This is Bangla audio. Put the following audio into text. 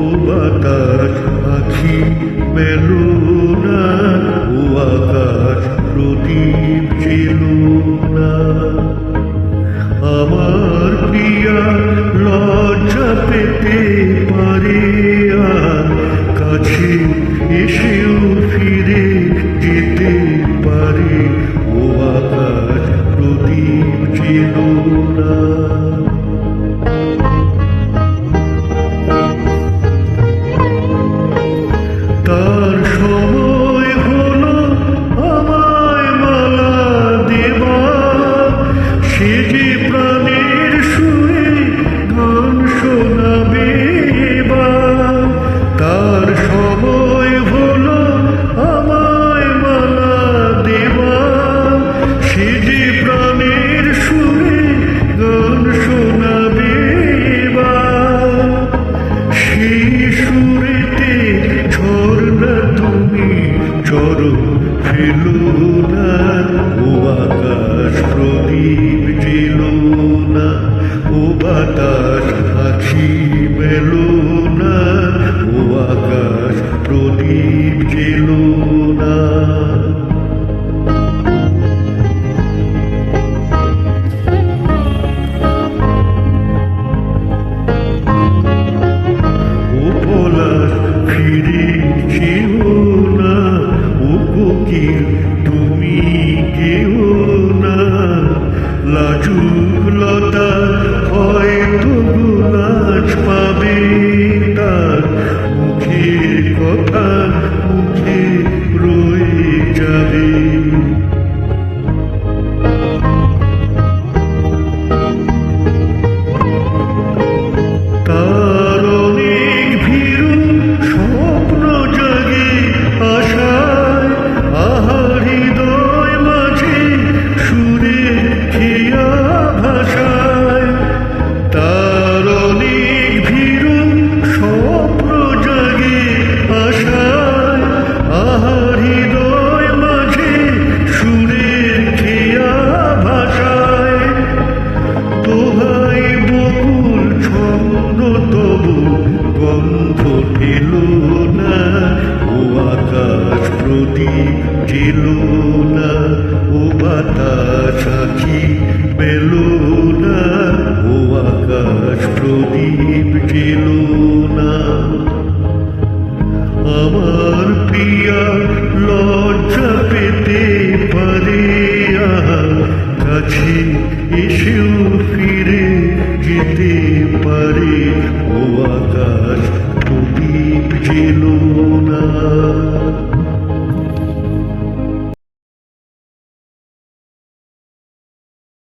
ও বাতাস আখি মেলো না ও আকাশ প্রদীপ চেলো না। আমার প্রিয়া লজ্জা পেতে পারে আর কাছে এসেও ফিরে যেতে পারে। ও আকাশ প্রদীপ চেলো না। চরম ফেলো না ও আকাশ প্রদীপ জেল না ও বাতাস আছি মেলো না ও আকাশ গন্ধ পেল না, ও আকাশ প্রদীপ জেল না, ও বাতাস আখি পেল না, ও আকাশ প্রদীপ না। আমার প্রিয়া, লজ্জা পেতে পারে কাছে এসেও ফিরে